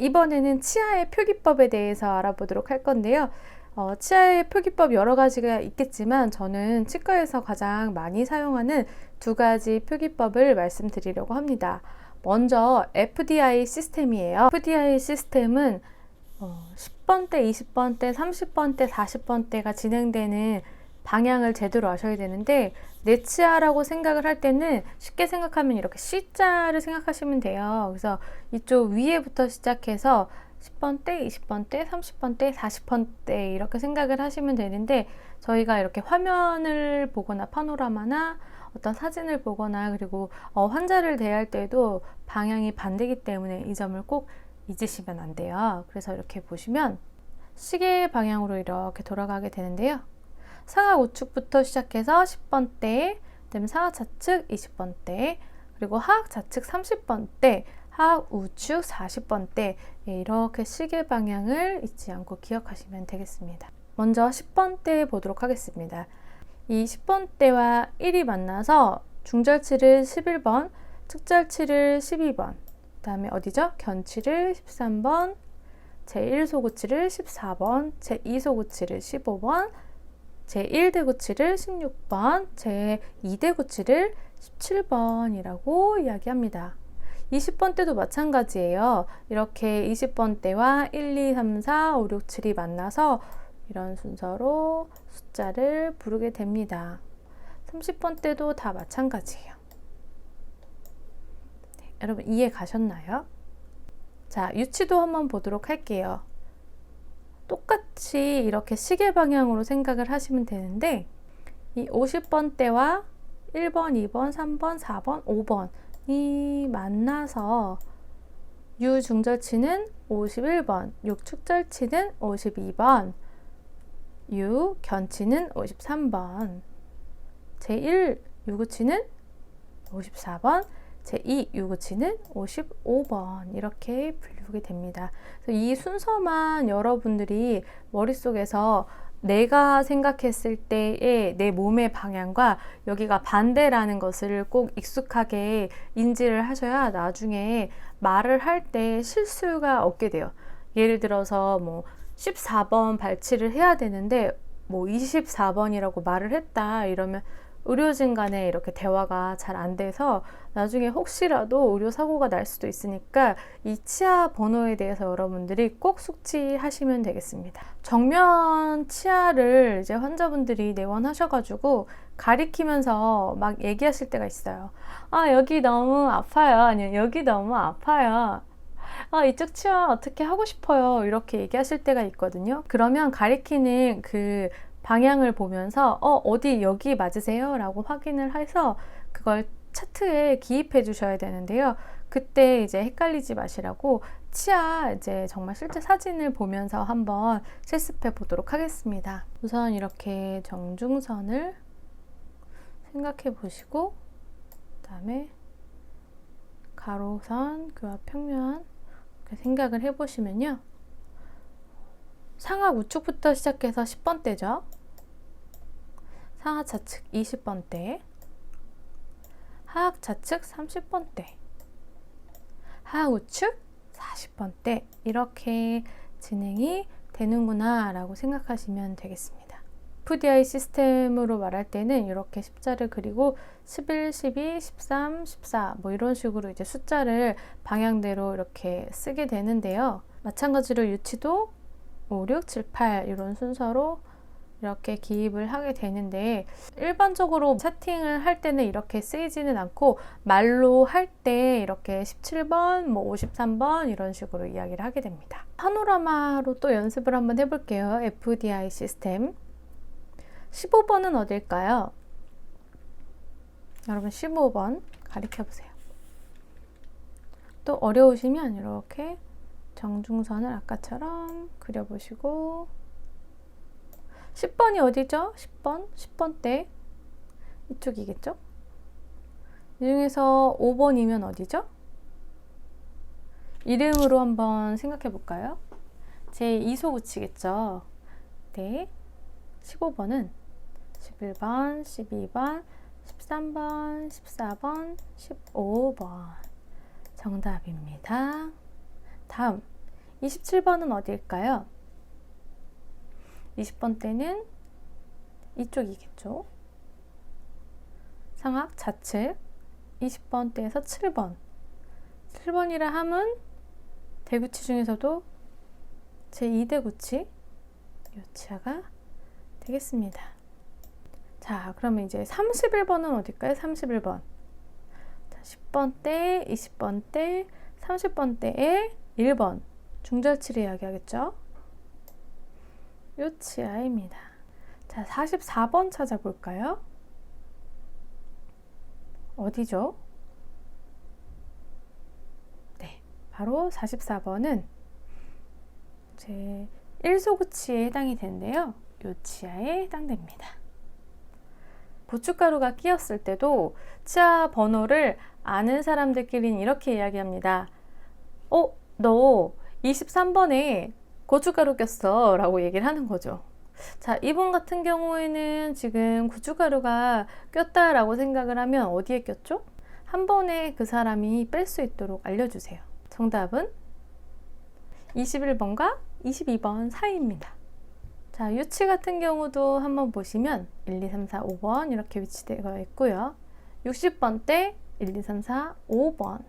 이번에는 치아의 표기법에 대해서 알아보도록 할 건데요. 어, 치아의 표기법 여러 가지가 있겠지만 저는 치과에서 가장 많이 사용하는 두 가지 표기법을 말씀드리려고 합니다. 먼저 FDI 시스템이에요. FDI 시스템은 어, 10번대, 20번대, 30번대, 40번대가 진행되는 방향을 제대로 아셔야 되는데 네치아라고 생각을 할 때는 쉽게 생각하면 이렇게 C자를 생각하시면 돼요. 그래서 이쪽 위에부터 시작해서 10번대, 20번대, 30번대, 40번대 이렇게 생각을 하시면 되는데 저희가 이렇게 화면을 보거나 파노라마나 어떤 사진을 보거나 그리고 어, 환자를 대할 때도 방향이 반대기 때문에 이 점을 꼭 잊으시면 안 돼요. 그래서 이렇게 보시면 시계 방향으로 이렇게 돌아가게 되는데요. 상하 우측부터 시작해서 10번대, 그다음에 상하 좌측 20번대, 그리고 하악 좌측 30번대, 하악 우측 40번대 예, 이렇게 시계 방향을 잊지 않고 기억하시면 되겠습니다. 먼저 10번대 보도록 하겠습니다. 이 10번대와 1이 만나서 중절치를 11번, 측절치를 12번, 그 다음에 어디죠? 견치를 13번, 제1소구치를 14번, 제2소구치를 15번, 제1대구치를 16번, 제2대구치를 17번이라고 이야기합니다. 20번 때도 마찬가지예요. 이렇게 20번 때와 1, 2, 3, 4, 5, 6, 7이 만나서 이런 순서로 숫자를 부르게 됩니다. 30번 때도 다 마찬가지예요. 네, 여러분 이해 가셨나요? 자, 유치도 한번 보도록 할게요. 똑같이 이렇게 시계 방향으로 생각을 하시면 되는데 이 50번대와 1번, 2번, 3번, 4번, 5번이 만나서 유중절치는 51번, 육축절치는 52번, 유견치는 53번, 제1 유구치는 54번, 제2 유구치는 55번 이렇게 불리게 됩니다. 이 순서만 여러분들이 머릿속에서 내가 생각했을 때의 내 몸의 방향과 여기가 반대라는 것을 꼭 익숙하게 인지를 하셔야 나중에 말을 할 때 실수가 없게 돼요. 예를 들어서 뭐 14번 발치를 해야 되는데 뭐 24번이라고 말을 했다 이러면 의료진 간에 이렇게 대화가 잘 안 돼서 나중에 혹시라도 의료 사고가 날 수도 있으니까 이 치아 번호에 대해서 여러분들이 꼭 숙지하시면 되겠습니다. 정면 치아를 이제 환자분들이 내원하셔가지고 가리키면서 막 얘기하실 때가 있어요. 아, 여기 너무 아파요. 아니면 여기 너무 아파요. 아, 이쪽 치아 어떻게 하고 싶어요. 이렇게 얘기하실 때가 있거든요. 그러면 가리키는 그 방향을 보면서 어, 어디 여기 맞으세요? 라고 확인을 해서 그걸 차트에 기입해 주셔야 되는데요. 그때 이제 헷갈리지 마시라고 치아 이제 정말 실제 사진을 보면서 한번 실습해 보도록 하겠습니다. 우선 이렇게 정중선을 생각해 보시고 그다음에 가로선, 교합 평면 이렇게 생각을 해 보시면요. 상하 우측부터 시작해서 10번대죠. 상하 좌측 20번대, 하악 좌측 30번대, 하악 우측 40번대 이렇게 진행이 되는구나 라고 생각하시면 되겠습니다. FDI 시스템으로 말할 때는 이렇게 십자를 그리고 11, 12, 13, 14 뭐 이런 식으로 이제 숫자를 방향대로 이렇게 쓰게 되는데요. 마찬가지로 유치도 5, 6, 7, 8 이런 순서로 이렇게 기입을 하게 되는데 일반적으로 채팅을 할 때는 이렇게 쓰이지는 않고 말로 할 때 이렇게 17번, 뭐 53번 이런 식으로 이야기를 하게 됩니다. 파노라마로 또 연습을 한번 해볼게요. FDI 시스템. 15번은 어딜까요? 여러분 15번 가리켜 보세요. 또 어려우시면 이렇게 정중선을 아까처럼 그려보시고 10번이 어디죠? 10번? 10번대 이쪽이겠죠? 이 중에서 5번이면 어디죠? 이름으로 한번 생각해 볼까요? 제 2소 붙이겠죠? 네. 15번은 11번, 12번, 13번, 14번, 15번. 정답입니다. 다음, 27번은 어디일까요? 20번대는 이쪽이겠죠. 상악 좌측 20번 대에서 7번 7번이라 함은 대구치 중에서도 제2대구치 요 치아가 되겠습니다. 자, 그러면 이제 31번은 어딜까요? 31번. 자, 10번 대, 20번 대, 30번 대에 1번 중절치를 이야기하겠죠? 요 치아입니다. 자, 44번 찾아볼까요? 어디죠? 네, 바로 44번은 제 1소구치에 해당이 되는데요. 요 치아에 해당됩니다. 고춧가루가 끼었을 때도 치아 번호를 아는 사람들끼리는 이렇게 이야기합니다. 어, 너 23번에 고춧가루 꼈어 라고 얘기를 하는 거죠. 자, 이분 같은 경우에는 지금 고춧가루가 꼈다라고 생각을 하면 어디에 꼈죠? 한 번에 그 사람이 뺄 수 있도록 알려주세요. 정답은 21번과 22번 사이입니다. 자, 유치 같은 경우도 한번 보시면 1, 2, 3, 4, 5번 이렇게 위치되어 있고요. 60번대 1, 2, 3, 4, 5번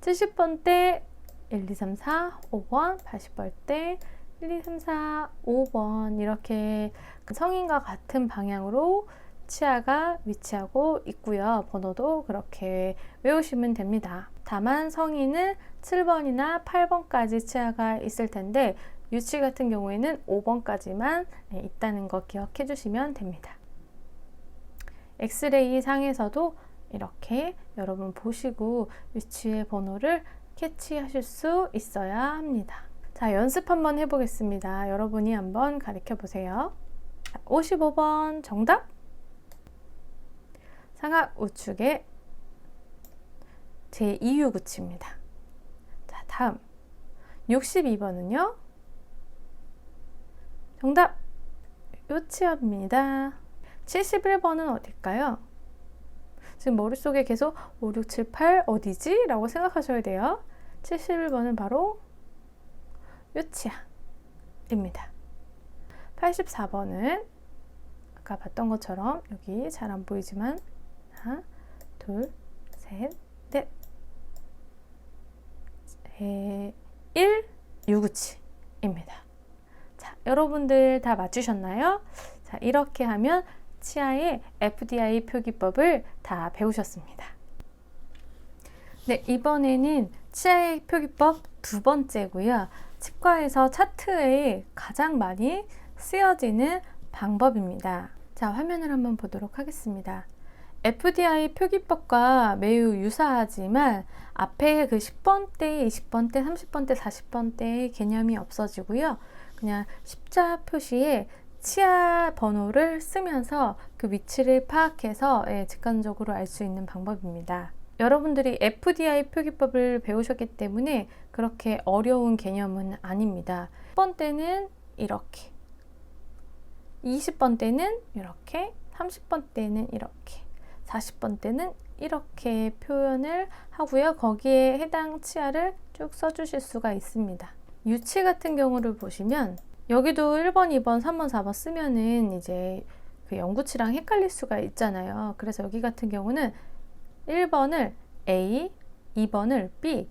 70번대 1, 2, 3, 4, 5번 80번대 1, 2, 3, 4, 5번 이렇게 성인과 같은 방향으로 치아가 위치하고 있고요. 번호도 그렇게 외우시면 됩니다. 다만 성인은 7번이나 8번까지 치아가 있을 텐데 유치 같은 경우에는 5번까지만 있다는 거 기억해 주시면 됩니다. 엑스레이 상에서도 이렇게 여러분 보시고 유치의 번호를 캐치하실 수 있어야 합니다. 자, 연습 한번 해보겠습니다. 여러분이 한번 가르쳐 보세요. 55번 정답! 상악 우측의 제2유 구치입니다. 자, 다음 62번은요. 정답! 요치입니다. 71번은 어딜까요? 지금 머릿속에 계속 5, 6, 7, 8 어디지? 라고 생각하셔야 돼요. 71번은 바로 요치아입니다. 84번은 아까 봤던 것처럼 여기 잘 안 보이지만 하나, 둘, 셋, 넷, 에, 1, 유구치입니다. 자, 여러분들 다 맞추셨나요? 자, 이렇게 하면 치아의 FDI 표기법을 다 배우셨습니다. 네, 이번에는 치아의 표기법 두 번째고요. 치과에서 차트에 가장 많이 쓰여지는 방법입니다. 자, 화면을 한번 보도록 하겠습니다. FDI 표기법과 매우 유사하지만 앞에 그 10번대, 20번대, 30번대, 40번대의 개념이 없어지고요. 그냥 십자 표시에 치아 번호를 쓰면서 그 위치를 파악해서 예, 직관적으로 알 수 있는 방법입니다. 여러분들이 FDI 표기법을 배우셨기 때문에 그렇게 어려운 개념은 아닙니다. 10번대는 이렇게, 20번대는 이렇게, 30번대는 이렇게, 40번대는 이렇게 표현을 하고요. 거기에 해당 치아를 쭉 써주실 수가 있습니다. 유치 같은 경우를 보시면 여기도 1번, 2번, 3번, 4번 쓰면은 이제 그 영구치랑 헷갈릴 수가 있잖아요. 그래서 여기 같은 경우는 1번을 A, 2번을 B,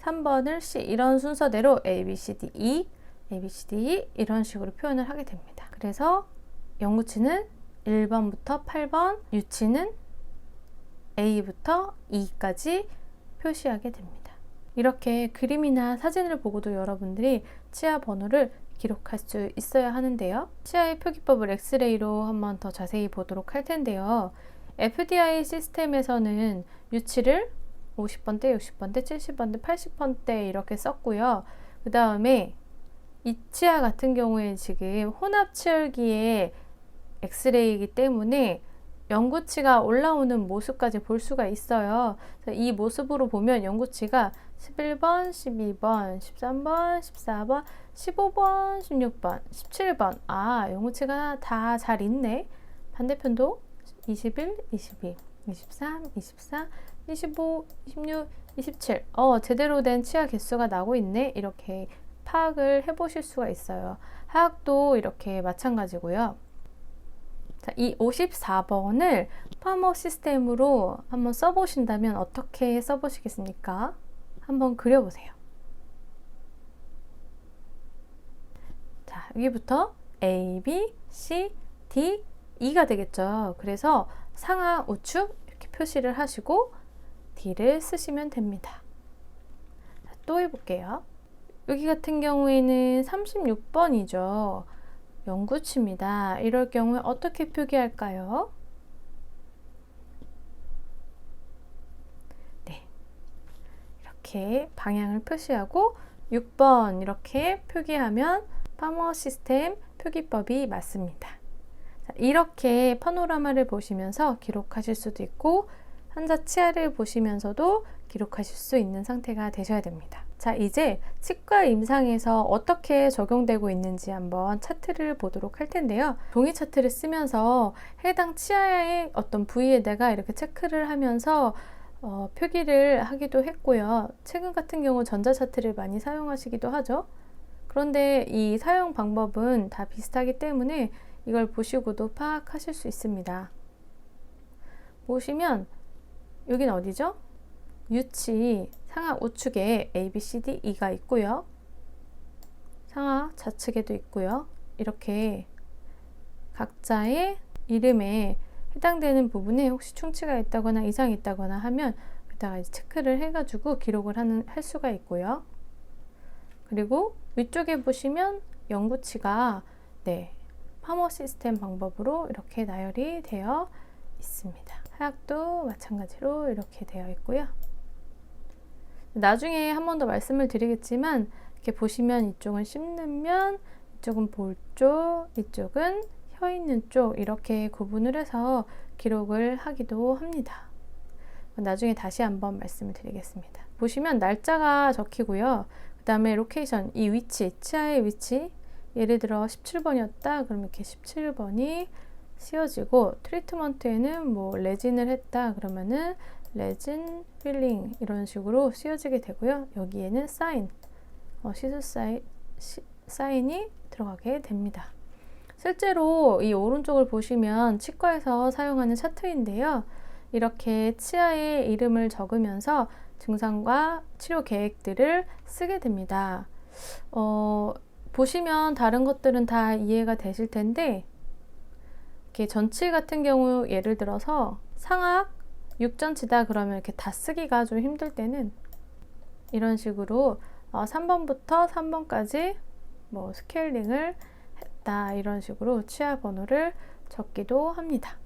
3번을 C 이런 순서대로 A, B, C, D, E, A, B, C, D, E 이런 식으로 표현을 하게 됩니다. 그래서 영구치는 1번부터 8번, 유치는 A부터 E까지 표시하게 됩니다. 이렇게 그림이나 사진을 보고도 여러분들이 치아 번호를 기록할 수 있어야 하는데요. 치아의 표기법을 엑스레이로 한번 더 자세히 보도록 할 텐데요. FDI 시스템에서는 유치를 50번대, 60번대, 70번대, 80번대 이렇게 썼고요. 그 다음에 이 치아 같은 경우에 지금 혼합 치열기의 엑스레이이기 때문에 연구치가 올라오는 모습까지 볼 수가 있어요. 이 모습으로 보면 연구치가 11번, 12번, 13번, 14번, 15번, 16번, 17번. 아, 연구치가 다 잘 있네. 반대편도 21, 22, 23, 24, 25, 26, 27. 어, 제대로 된 치아 개수가 나고 있네. 이렇게 파악을 해 보실 수가 있어요. 하악도 이렇게 마찬가지고요. 자, 이 54번을 파머 시스템으로 한번 써보신다면 어떻게 써보시겠습니까? 한번 그려보세요. 자, 여기부터 A, B, C, D, E가 되겠죠. 그래서 상하 우측 이렇게 표시를 하시고 D를 쓰시면 됩니다. 자, 또 해볼게요. 여기 같은 경우에는 36번이죠. 영구치입니다. 이럴 경우에 어떻게 표기할까요? 네. 이렇게 방향을 표시하고 6번 이렇게 표기하면 파머 시스템 표기법이 맞습니다. 자, 이렇게 파노라마를 보시면서 기록하실 수도 있고 환자 치아를 보시면서도 기록하실 수 있는 상태가 되셔야 됩니다. 자, 이제 치과 임상에서 어떻게 적용되고 있는지 한번 차트를 보도록 할 텐데요. 종이 차트를 쓰면서 해당 치아의 어떤 부위에다가 이렇게 체크를 하면서 어, 표기를 하기도 했고요. 최근 같은 경우 전자 차트를 많이 사용하시기도 하죠. 그런데 이 사용 방법은 다 비슷하기 때문에 이걸 보시고도 파악하실 수 있습니다. 보시면 여긴 어디죠? 유치 상하 우측에 A, B, C, D, E가 있고요. 상하 좌측에도 있고요. 이렇게 각자의 이름에 해당되는 부분에 혹시 충치가 있다거나 이상이 있다거나 하면 여기다가 체크를 해가지고 기록을 하는, 할 수가 있고요. 그리고 위쪽에 보시면 영구치가 네, 파머 시스템 방법으로 이렇게 나열이 되어 있습니다. 하약도 마찬가지로 이렇게 되어 있고요. 나중에 한 번 더 말씀을 드리겠지만 이렇게 보시면 이쪽은 씹는 면, 이쪽은 볼 쪽, 이쪽은 혀 있는 쪽 이렇게 구분을 해서 기록을 하기도 합니다. 나중에 다시 한번 말씀을 드리겠습니다. 보시면 날짜가 적히고요. 그 다음에 로케이션, 이 위치, 치아의 위치 예를 들어 17번이었다. 그럼 이렇게 17번이 씌워지고 트리트먼트에는 뭐 레진을 했다. 그러면은 레진 필링 이런 식으로 씌워지게 되고요. 여기에는 사인, 어, 시술 사인, 시, 사인이 들어가게 됩니다. 실제로 이 오른쪽을 보시면 치과에서 사용하는 차트인데요. 이렇게 치아의 이름을 적으면서 증상과 치료 계획들을 쓰게 됩니다. 어, 보시면 다른 것들은 다 이해가 되실 텐데, 이렇게 전치 같은 경우 예를 들어서 상악, 육전치다 그러면 이렇게 다 쓰기가 좀 힘들 때는 이런 식으로 어, 3번부터 3번까지 뭐 스케일링을 했다 이런 식으로 치아 번호를 적기도 합니다.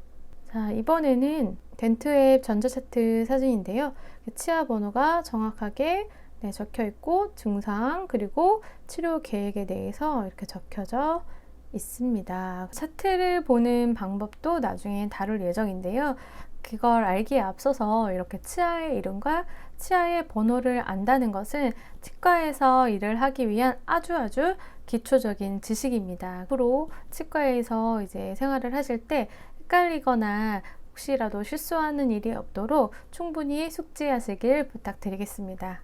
자 이번에는 덴트앱 전자차트 사진인데요. 치아 번호가 정확하게 네, 적혀 있고 증상 그리고 치료 계획에 대해서 이렇게 적혀져 있습니다. 차트를 보는 방법도 나중에 다룰 예정인데요. 그걸 알기에 앞서서 이렇게 치아의 이름과 치아의 번호를 안다는 것은 치과에서 일을 하기 위한 아주 아주 기초적인 지식입니다. 앞으로 치과에서 이제 생활을 하실 때 헷갈리거나 혹시라도 실수하는 일이 없도록 충분히 숙지하시길 부탁드리겠습니다.